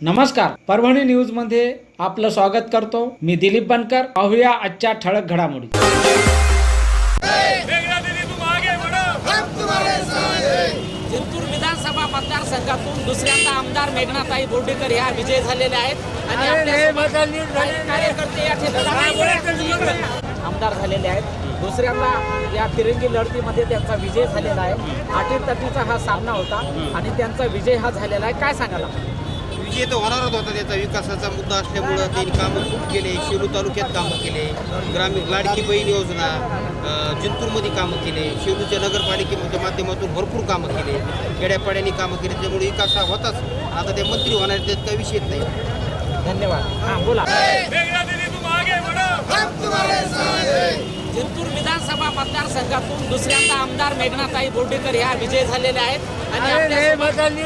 नमस्कार परभणी न्यूजमध्ये आपलं स्वागत करतो. मी दिलीप बनकर पाहूया आजच्या ठळक घडामोडी. जिंतूर विधानसभा मतदारसंघातून दुसऱ्यांदा आमदार मेघनाताई बोर्डीकर ह्या विजय झालेल्या आहेत. आणि आपल्यासोबत काही कार्यकर्ते या ठिकाणी. आमदार झालेले आहेत. दुसऱ्यांदा या तिरंगी लढतीमध्ये त्यांचा विजय झालेला आहे. अटीतटीचा हा सामना होता आणि त्यांचा विजय हा झालेला आहे. काय सांगाल आपण? विजय तर होणारच होता त्याचा विकासाचा मुद्दा असल्यामुळं त्यांनी कामं खूप केले. शिरू तालुक्यात कामं केले. ग्रामीण लाडकी बहीण योजना जिंतूरमध्ये कामं केले. शिरूच्या नगरपालिकेच्या माध्यमातून भरपूर कामं केले. खेड्यापाड्यांनी कामं केली. त्यामुळे विकास हा होताच. आता ते मंत्री होणार त्यात काही विषयच नाही. धन्यवाद. हां बोला. मेघना दीदी तुम आगे बढ़ो जिंतूर विधानसभा मतदारसंघातून दुसऱ्यांदा आमदार मेघनाताई बोर्डीकर ह्या विजय झालेल्या आहेत. आणि आपल्यासोबत ठिकाणी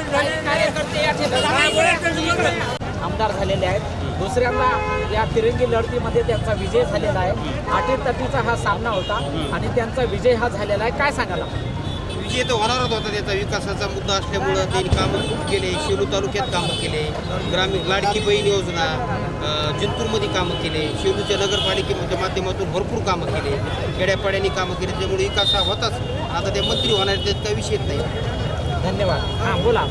आमदार झालेले आहेत. दुसऱ्यांदा या तिरंगी लढतीमध्ये त्यांचा विजय झालेला आहे. अटीतटीचा हा सामना होता आणि त्यांचा विजय हा झालेला आहे. काय सांगाल आपण? विजय तर होणारच होता. त्याचा विकासाचा मुद्दा असल्यामुळं त्यांनी कामं खूप केले. शिरू तालुक्यात कामं केले. ग्रामीण लाडकी बहीण योजना जिंतूरमध्ये कामं केले. शिरूच्या नगरपालिकेच्या माध्यमातून भरपूर कामं केले. खेड्यापाड्यांनी कामं केली. त्यामुळे विकास हा होताच. आता ते मंत्री होणार त्यात काही विषयच नाही. धन्यवाद. हां बोला.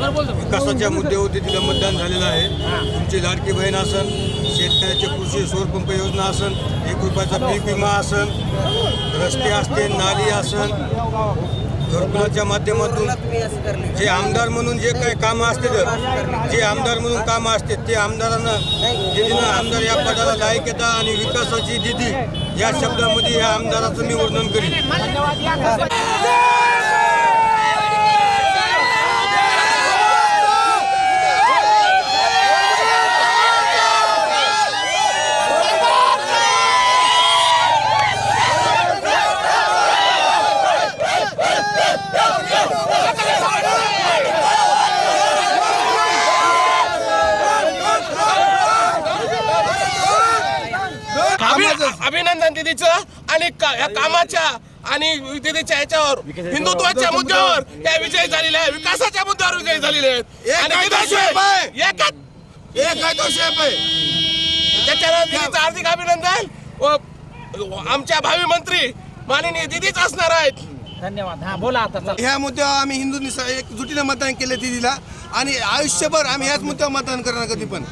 बरं बोलतो विकासाच्या मुद्द्यावरती तिला मतदान झालेलं आहे. तुमची लाडकी बहीण असन शेतकऱ्याचे कृषी सौरपंप योजना असन एक रुपयाचा पीक विमा असन रस्ते असतील नाली असन घरकुलाच्या माध्यमातून जे आमदार म्हणून जे काही कामं असतील जे आमदार म्हणून कामं असतील ते आमदारांना दिदीनं आमदार या पदाला लायक येतात आणि विकासाची दिदी या शब्दामध्ये या आमदाराचं मी वर्णन करीन धन्यवाद या अभि- अभिनंदन दिदीचं आणि का- या कामाच्या आणि दिदीच्या याच्यावर हिंदुत्वाच्या मुद्द्यावर. त्या विजय झालेले आहे विकासाच्या मुद्द्यावर विजय झालेले आहेत. आणि दिदीशिवाय एकच एक आहे तो शेप आहे त्याच्यानं दिदीचं हार्दिक अभिनंदन. व आमच्या भावी मंत्री माननीय दिदीच असणार आहेत. धन्यवाद. हां बोला आता ह्या मुद्द्यावर आम्ही हिंदूंनी स- एकजुटीने मतदान केलं दिदीला. आणि आयुष्यभर आम्ही ह्याच मुद्द्यावर मतदान करणार कधी पण.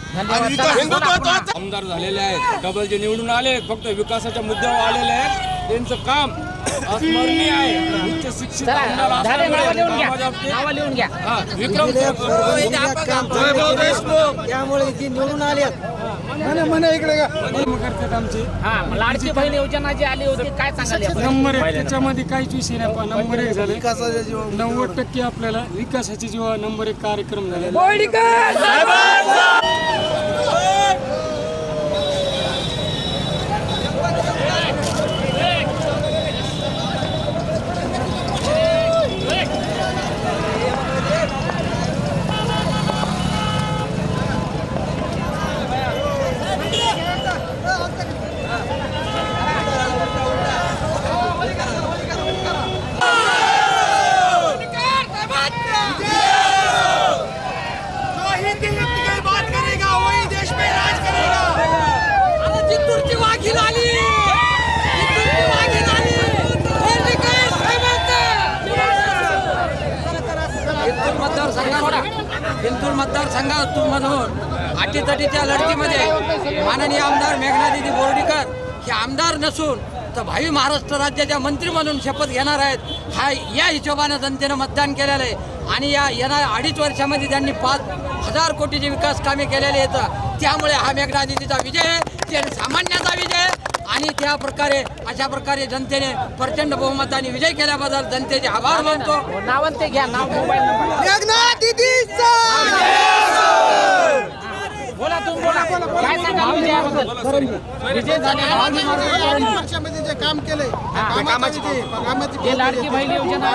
आमदार झालेले आहेत. डबल जे निवडून आले आहेत, फक्त विकासाच्या मुद्द्यावर आलेले आहेत. त्यांचं काम अस्मरणीय आहे. उच्च शिक्षित चला आमदार झाले नावं लिहून घ्या. असल्यामुळे समाजात नावं लिहून घ्या. हा, विक्रम वैभव देशमुख. करतात आमचे. हा लाडकी बहीण योजना जी आली होती काय? नंबर एक त्याच्यामध्ये काहीच विषय नाही पण नंबर एक झाले. नव्वद टक्के आपल्याला विकासाचे जेव्हा नंबर एक कार्यक्रम झाले मधून अटीतटीच्या लढतीमध्ये माननीय आमदार मेघनादिदी बोर्डीकर हे आमदार नसून तर भावी महाराष्ट्र राज्याच्या मंत्री म्हणून शपथ घेणार आहेत. हा या हिशोबानं जनतेनं मतदान केलेलं आहे. आणि या येणाऱ्या अडीच वर्षामध्ये त्यांनी पाच हजार कोटीची विकास कामे केलेली आहेत. त्यामुळे हा मेघनादिदीचा विजय आहे. ते सामान्याचा विजय आहे. आणि त्या प्रकारे अशा प्रकारे जनतेने प्रचंड बहुमताने विजय केल्याबद्दल जनतेचे आभार मानतो. नावं ते घ्या. नाव मोबाईल नंबर. बोला तुम्ही बोला. काय सांगाल विजयाबद्दल? विजय झाले वर्षामध्ये जे काम केलंय कामाची जे लाडकी बहीण योजना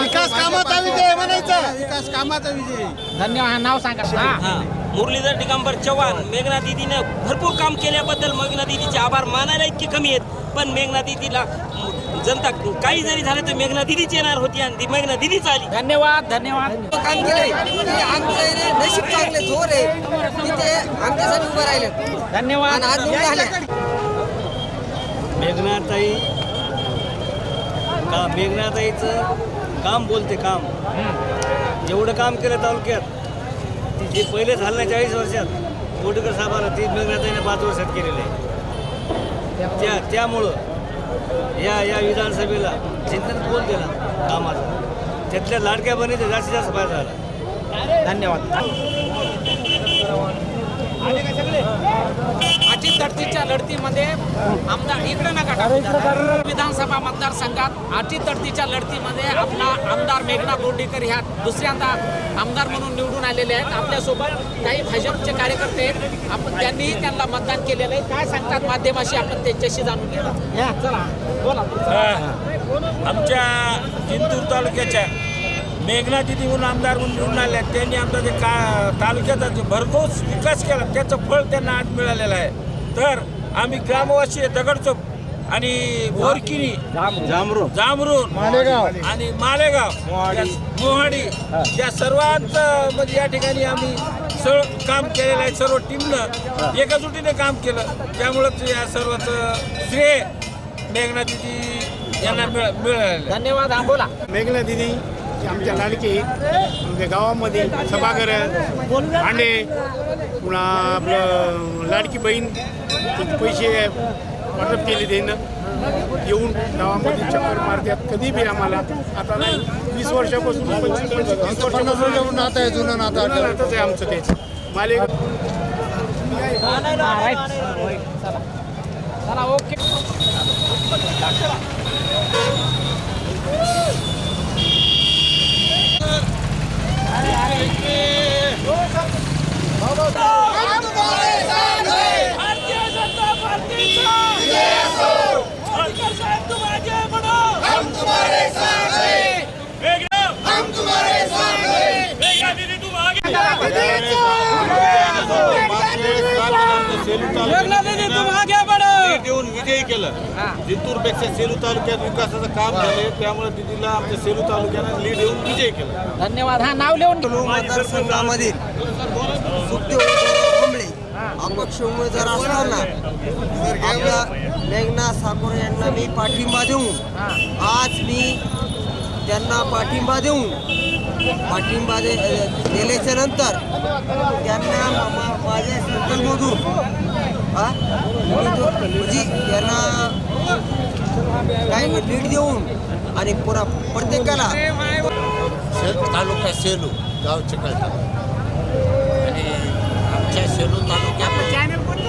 विकास कामाचा विजय म्हणायचा. विकास कामाचा विजय धन्यवाद नाव सांगा. हा. मुरलीधर दिगंबर चव्हाण मेघना दिदीनं भरपूर काम केल्याबद्दल मेघना दिदीचे आभार मानायला इतके कमी आहेत पण मेघना दिदीला जनता काही जरी झालं तर मेघना दिदीच येणार होती आणि ती मेघना दिदीच आली. धन्यवाद धन्यवाद. काम केलंय आमचं नशीब चांगले थोर आहे. तिथे आमच्यासाठी उभं राहिले धन्यवाद. आणि आज निवडून आल्या मेघनाताई का मेघनाताईचं काम बोलते काम. जेवढं काम केलं तालुक्यात. ते जे पहिले झालं नाही चाळीस वर्षात. बोटेकर साहेबांना ते मेघनाताईने पाच वर्षात केलेलं. आहे त्या त्यामुळं या या विधानसभेला चिंतन बोल दिला कामाचा? त्यातल्या लाडक्या बहिणीचा जास्तीत जास्त फायदा झाला. धन्यवाद. अटी तडतीच्या लढतीमध्ये आमदार इकडे नका. विधानसभा मतदारसंघात अटी तडतीच्या लढतीमध्ये आपला आमदार मेघना बोर्डीकर ह्या दुसऱ्यांदा आमदार म्हणून निवडून आलेले आहेत. आपल्यासोबत काही भाजपचे कार्यकर्ते आहेत. आपण त्यांनीही त्यांना मतदान केलेलं आहे. काय सांगतात माध्यमाशी? आपण त्यांच्याशी जाणून चला बोला. आमच्या जिंतूर तालुक्याच्या मेघना दिदी म्हणून आमदार म्हणून निवडून आल्या त्यांनी आमचा ते का तालुक्याचा जो भरघोस विकास केला त्याचं फळ त्यांना आज मिळालेलं आहे. तर आम्ही ग्रामवासी दगडचोप आणि बोरकिनी जामरून जामरून आणि मालेगाव. या मोहाडी. या सर्वांचं म्हणजे या ठिकाणी आम्ही सर्व काम केलेलं आहे सर्व टीमनं. एकजुटीने काम केलं. त्यामुळंच या सर्वाचं श्रेय मेघना दिदी यांना मिळ मिळालेलं आहे. धन्यवाद हा बोला. मेघना दिदी आमच्या लाडकी आमच्या गावामध्ये सभागृह भांडे पुन्हा आपलं लाडकी बहीण त्याचे पैसे वाटप केले त्यानं. येऊन गावामध्ये चक्कर मारतात. कधी बी आम्हाला. आता नाही. वीस वर्षापासून पंचवीस पंचवीस वर्षापासून नातं आहे जुनं नातं नातंच आहे आमचं ते माले चला ओके जनता पार्टीचा साहेब तुम आगे बढ़ो हम तुम्हारे साथ हैं मेघना हम तुम्हारे साथ हैं मेघना दीदी तुम आगे मेघना दीदी तुम आगे बढ़ो देऊन केलं जिंतूरपेक्षा सेलू तालुक्यात विकासाचं काम झाले त्यामुळे दिदीला आमच्या सेलू तालुक्यानं लीड देऊन विजय केला. धन्यवाद. हा नाव लिहून मतदारसंघामधील सुखदेव कांबळे अपक्ष उमेदवार असताना आपल्या मेघना साकोर यांना मी पाठिंबा देऊन आज मी त्यांना पाठिंबा देऊन पाठिंबा दे दिल्याच्या नंतर त्यांना मा- मा- माझ्या सर्कलमधून म्हणजे त्यांना काय लीड देऊन आणि पुन्हा प्रत्येकाला तालुका सेलू गाव चिकलठा आणि आमच्या सेलू तालुक्यात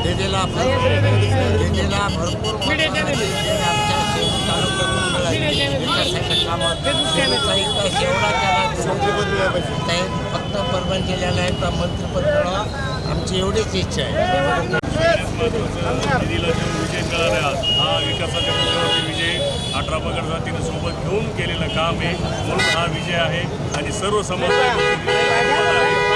दिदीला दिदीला भरपूर आमच्या सेलू तालुक्यातून मिळाली विकासाच्या कामात सेलूचा विकास एवढा केला काही फक्त परवान केलेला आहे तर मंत्रिपद मिळावं आमची एवढीच इच्छा आहे. विजय मिळाला हा विकासाच्या मुद्द्यावरती विजय अठरा पगड जातीनं सोबत घेऊन केलेलं काम आहे म्हणून हा विजय आहे आणि सर्व समाजाला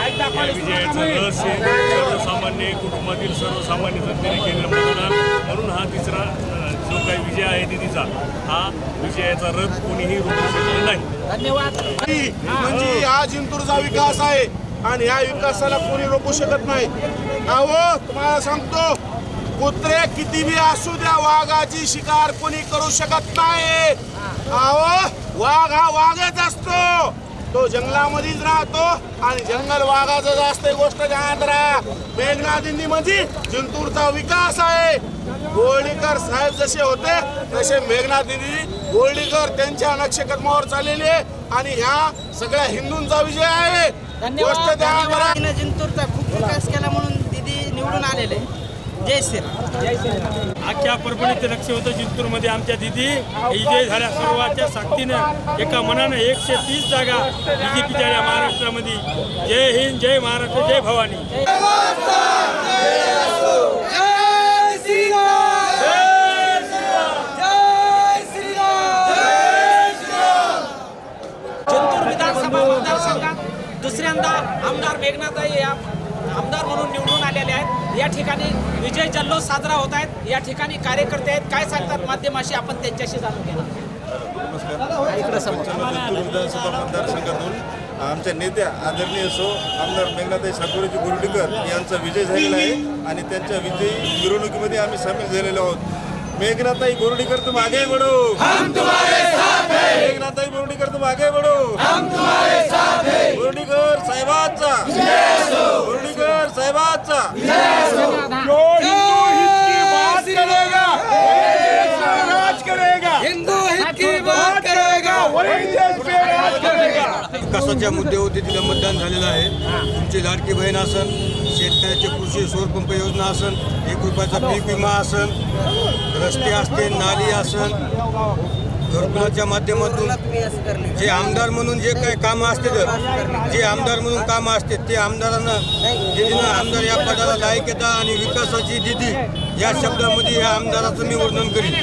या विजयाचं रहस्य सर्वसामान्य कुटुंबातील सर्वसामान्य जनतेने केलेलं मतदान म्हणून हा तिसरा जो काही विजय आहे दिदीचा हा विजयाचा रथ कोणीही रोखू शकणार नाही धन्यवाद म्हणजे हा जिंतूरचा विकास आहे. आणि या विकासाला कोणी रोखू शकत नाही. अहो तुम्हाला सांगतो कुत्रे किती बी असू द्या वाघाची शिकार कोणी करू शकत नाही. अहो वाघ हा वाघच असतो. तो जंगलामध्येच राहतो आणि जंगल वाघाचं जास्त गोष्ट जाणत राहा. मेघना दिंडी म्हणजे जिंतूरचा विकास आहे. गोळीकर साहेब जसे होते तसे मेघना दिदी गोळीकर त्यांच्या नक्षकर्मावर चाललेले आणि ह्या सगळ्या हिंदूंचा विजय आहे. धन्यवाद, जिंतूरचा खूप विकास केला म्हणून दिदी निवडून आलेले. जय श्रीराम अख्ख्या परभणी ते लक्ष होतं जिंतूरमध्ये आमच्या दिदी. विजय झाल्या सर्वांच्या सक्तीनं. एका मनानं एकशे तीस जागा बीजेपीच्या या महाराष्ट्रामध्ये. जय हिंद जय महाराष्ट्र जय भवानी. पहिल्यांदा आमदार मेघनाताई या आमदार म्हणून निवडून आलेले आहेत. या ठिकाणी विजय जल्लोष साजरा होत आहेत. या ठिकाणी कार्यकर्ते आहेत. काय सांगतात माध्यमाशी आपण त्यांच्याशी जाणून घेणार इकडं विधानसभा मतदारसंघातून आमच्या नेत्या आदरणीय सो आमदार मेघनाताई सातपुरेजी बोर्डीकर यांचा विजय झालेला आहे. आणि त्यांच्या विजयी मिरवणुकीमध्ये आम्ही सामील झालेलो आहोत. मेघनाताई बोर्डीकर तुम आगे बढ़ो मेघनाताई बोर्डीकर तुम आगे बढ़ो बोर्डीकर साहेबांचा. बोर्डीकर साहेबांचा हिंदू हित की बात करेगा विकासाच्या मुद्द्यावरती तिला मतदान झालेलं आहे. तुमची लाडकी बहीण असन शेतकऱ्याचे कृषी सौरपंप योजना असन एक रुपयाचा पीक विमा असन रस्ते असते नाली असन घरकुलाच्या माध्यमातून जे आमदार म्हणून जे काही कामं असतील जे आमदार म्हणून कामं असतील ते आमदारांना दिदीनं आमदार या पदाला लायकता आणि विकासाची दिदी या शब्दामध्ये या आमदाराचं मी वर्णन करीन.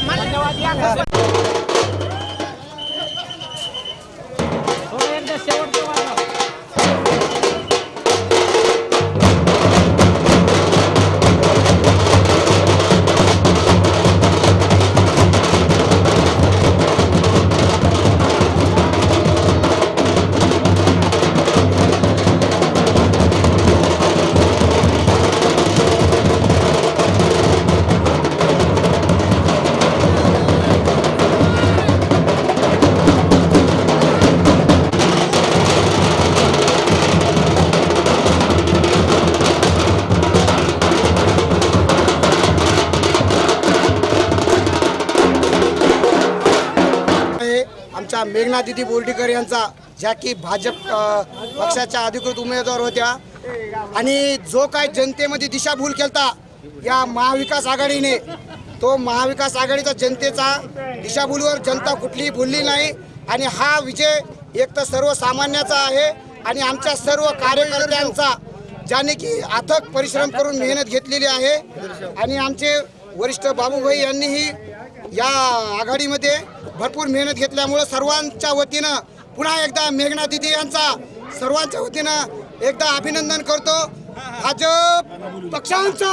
आमच्या दिदी बोर्डीकर यांचा ज्या की भाजप पक्षाच्या अधिकृत उमेदवार होत्या. आणि जो काय जनतेमध्ये दिशाभूल केलता या महाविकास आघाडीने तो महाविकास आघाडीचा जनतेचा दिशाभूलवर जनता कुठलीही भुलली नाही. आणि हा विजय एक तर सर्वसामान्याचा आहे आणि आमच्या सर्व कार्यकर्त्यांचा ज्याने की अथक परिश्रम करून मेहनत घेतलेली आहे. आणि आमचे वरिष्ठ बाबूभाई यांनीही या आघाडीमध्ये भरपूर मेहनत घेतल्यामुळं सर्वांच्या वतीनं पुन्हा एकदा मेघना दिदी यांचा सर्वांच्या वतीनं एकदा अभिनंदन करतो. भाजप पक्षांचा!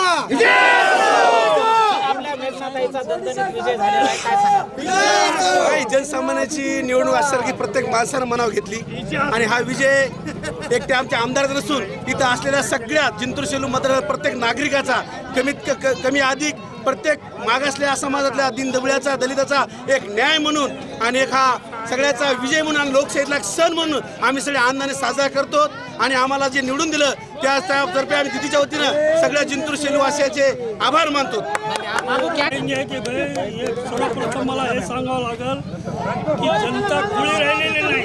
आपल्या दणदणीत विजय झालेला आहे. काय सांगा काही जनसामान्याची निवडणूक असल्यासारखी प्रत्येक माणसानं मनाव घेतली. आणि हा विजय एक ते आमच्या आमदार नसून इथं असलेल्या सगळ्या जिंतूर सेलू मतदार प्रत्येक नागरिकाचा कमीत क- कमी अधिक प्रत्येक मागासलेल्या समाजातल्या दिनदबळ्याचा दलिताचा एक न्याय म्हणून आणि एक हा सगळ्याचा विजय म्हणून आणि लोकशाहीतला सण म्हणून आम्ही सगळे आनंदाने साजरा करतो. आणि आम्हाला जे निवडून दिलं त्या त्यातर्फे आम्ही दिदीच्या वतीनं सगळ्या जिंतूर सेलूवासियाचे आभार मानतो. हे सर्वप्रथम मला हे सांगावं लागेल की जनता खुली राहिलेली नाही.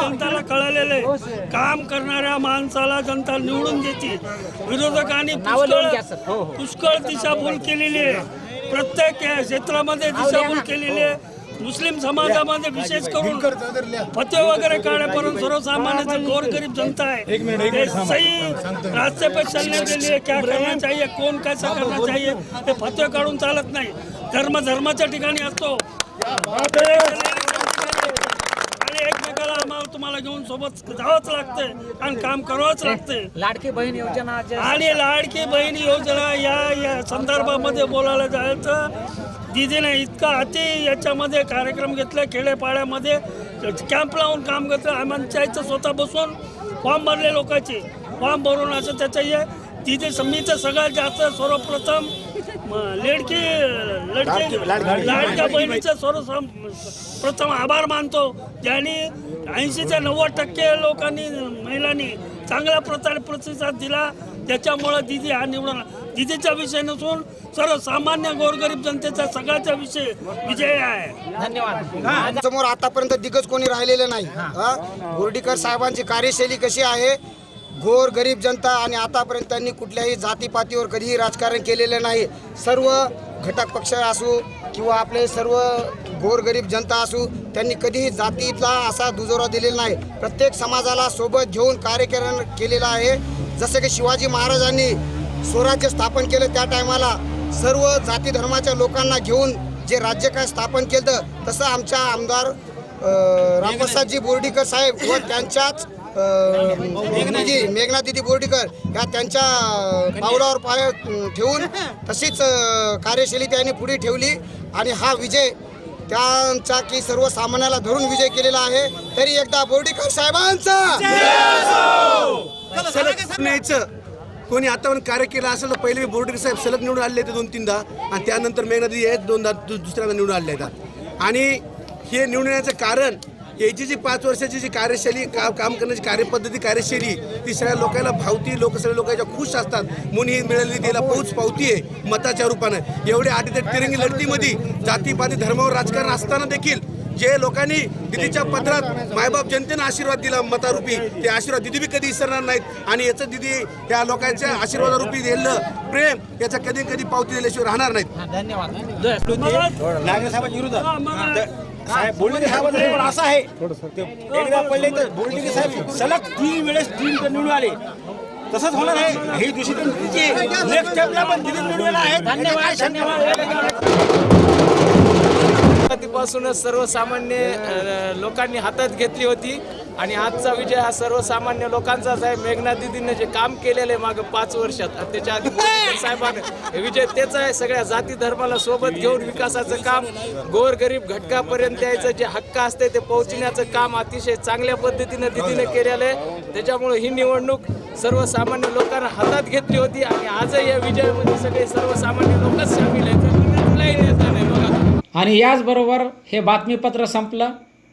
जनताला कळलेलं आहे काम करणाऱ्या माणसाला जनता निवडून देते. विरोधकांनी पुष्कळ. हो, हो. पुष्कळ दिशाभूल केलेली आहे. प्रत्येक या क्षेत्रामध्ये दिशाभूल केलेली आहे. मुस्लिम समाजामध्ये विशेष करून फते वगैरे काढण्यापर्यंत सर्वसामान्य गोरगरीब जनता है ये सही रास्ते पे चलने के लिए क्या करना चाहिए? कोण कैसा करना चाहिए? ते फतवे काढून चालत नाही. धर्म धर्माच्या ठिकाणी असतो. आणि एकमेकाला आम्हाला तुम्हाला घेऊन सोबत जावंच लागतंय. आणि काम करावंच लागतंय. लाडकी बहीण योजना जे आणि लाडकी बहीण योजना या या संदर्भामध्ये बोलायला जायचं दिदीने इतका अति याच्यामध्ये कार्यक्रम घेतले खेडेपाड्यामध्ये. कॅम्प लावून काम घेतलं आम्हाला इथं स्वतः बसून फॉर्म भरले लोकांचे. फॉर्म भरून असं त्याचं हे तिथे समीचं सगळ्यात जास्त सर्वप्रथम लेडकी लडकी लाडक्या बहिणीचं सर्व प्रथम आभार मानतो. ज्यांनी ऐंशी ते नव्वद टक्के लोकांनी महिलांनी चांगल्या प्रकारे प्रतिसाद दिला. त्याच्यामुळं दिदी हा निवडून दिदीचा विषय नसून सर्वसामान्य गोरगरीब जनतेचा सगळ्याचा विषय विजय आहे. धन्यवाद. समोर आतापर्यंत दिग्गज कोणी राहिलेलं नाही. हा? बोर्डीकर साहेबांची कार्यशैली कशी आहे? गोर गरीब जनता आणि आतापर्यंत त्यांनी कुठल्याही जातीपातीवर कधीही राजकारण केलेलं नाही. सर्व घटक पक्ष असू किंवा आपले सर्व गोरगरीब जनता असू त्यांनी कधीही जातीतला असा दुजोरा दिलेला नाही. प्रत्येक समाजाला सोबत घेऊन कार्यकरण केलेलं आहे. जसं की शिवाजी महाराजांनी स्वराज्य स्थापन केलं त्या टायमाला सर्व जाती धर्माच्या लोकांना घेऊन जे राज्य काय स्थापन केलं तसं आमच्या आमदार रामप्रसादजी बोर्डीकर साहेब व त्यांच्याच दिदी मेघना दिदी बोर्डीकर ह्या त्यांच्या पावलावर पाय ठेवून तशीच कार्यशैली त्यांनी पुढे ठेवली. आणि हा विजय त्यांचा की सर्वसामान्याला धरून विजय केलेला आहे. तरी एकदा बोर्डीकर साहेबांचा! सलग न्यायचं. कोणी आतापर्यंत कार्य केलं असेल तर पहिले बोर्डे साहेब सलग निवडून आले ते दोन तीनदा. आणि त्यानंतर मेघनदी आहेत दोनदा दु- दुसऱ्यांदा निवडून आले आहेत. आणि हे निवडून येण्याचं कारण याची जी पाच वर्षाची जी कार्यशैली का काम करण्याची कार्यपद्धती कार्यशैली ती सगळ्या लोकांना भावती लोक सगळ्या लोकांच्या खुश असतात. म्हणून ही मिळालेली तिला पोच पावती आहे मताच्या रूपानं. एवढे आठी तिरंगी लढतीमध्ये जातीपाती धर्मावर राजकारण असताना देखील जे लोकांनी दिदीच्या पत्रात मायबाप जनतेनं आशीर्वाद दिला मतारूपी ते आशीर्वाद दिदी बी कधी विसरणार नाहीत. आणि याचं दिदी या लोकांच्या आशीर्वादारूपी दिलेलं प्रेम याचा कधी कधी पावती दिल्याशिवाय राहणार नाहीत. धन्यवाद. साहेब बोलले साहेबांचं पण असं आहे. ते एकदा पडले तर बोलले साहेब सलग तीन वेळेस तीन तर निवडून आले. तसंच होणार आहे. हे दुसरी नेक्स्ट स्टेपला पण निवडून आहे धन्यवाद धन्यवाद. सुरुवातीपासूनच सर्वसामान्य लोकांनी हातात घेतली होती. आणि आजचा विजय हा सर्वसामान्य लोकांचाच आहे. मेघना दिदीनं जे काम केलेलं आहे मागं पाच वर्षात आणि त्याच्या आधी साहेबानं विजय तेच आहे. सगळ्या जाती धर्माला सोबत घेऊन विकासाचं काम गोरगरीब घटकापर्यंत यायचं जे हक्क असते ते पोहोचण्याचं काम अतिशय चांगल्या पद्धतीनं दिदीनं केलेलं आहे. त्याच्यामुळे ही निवडणूक सर्वसामान्य लोकांना हातात घेतली होती आणि आजही या विजयामध्ये सगळे सर्वसामान्य लोकच सामील आहेत. नेता नाही आणि याचबरोबर हे बातमीपत्र संपलं.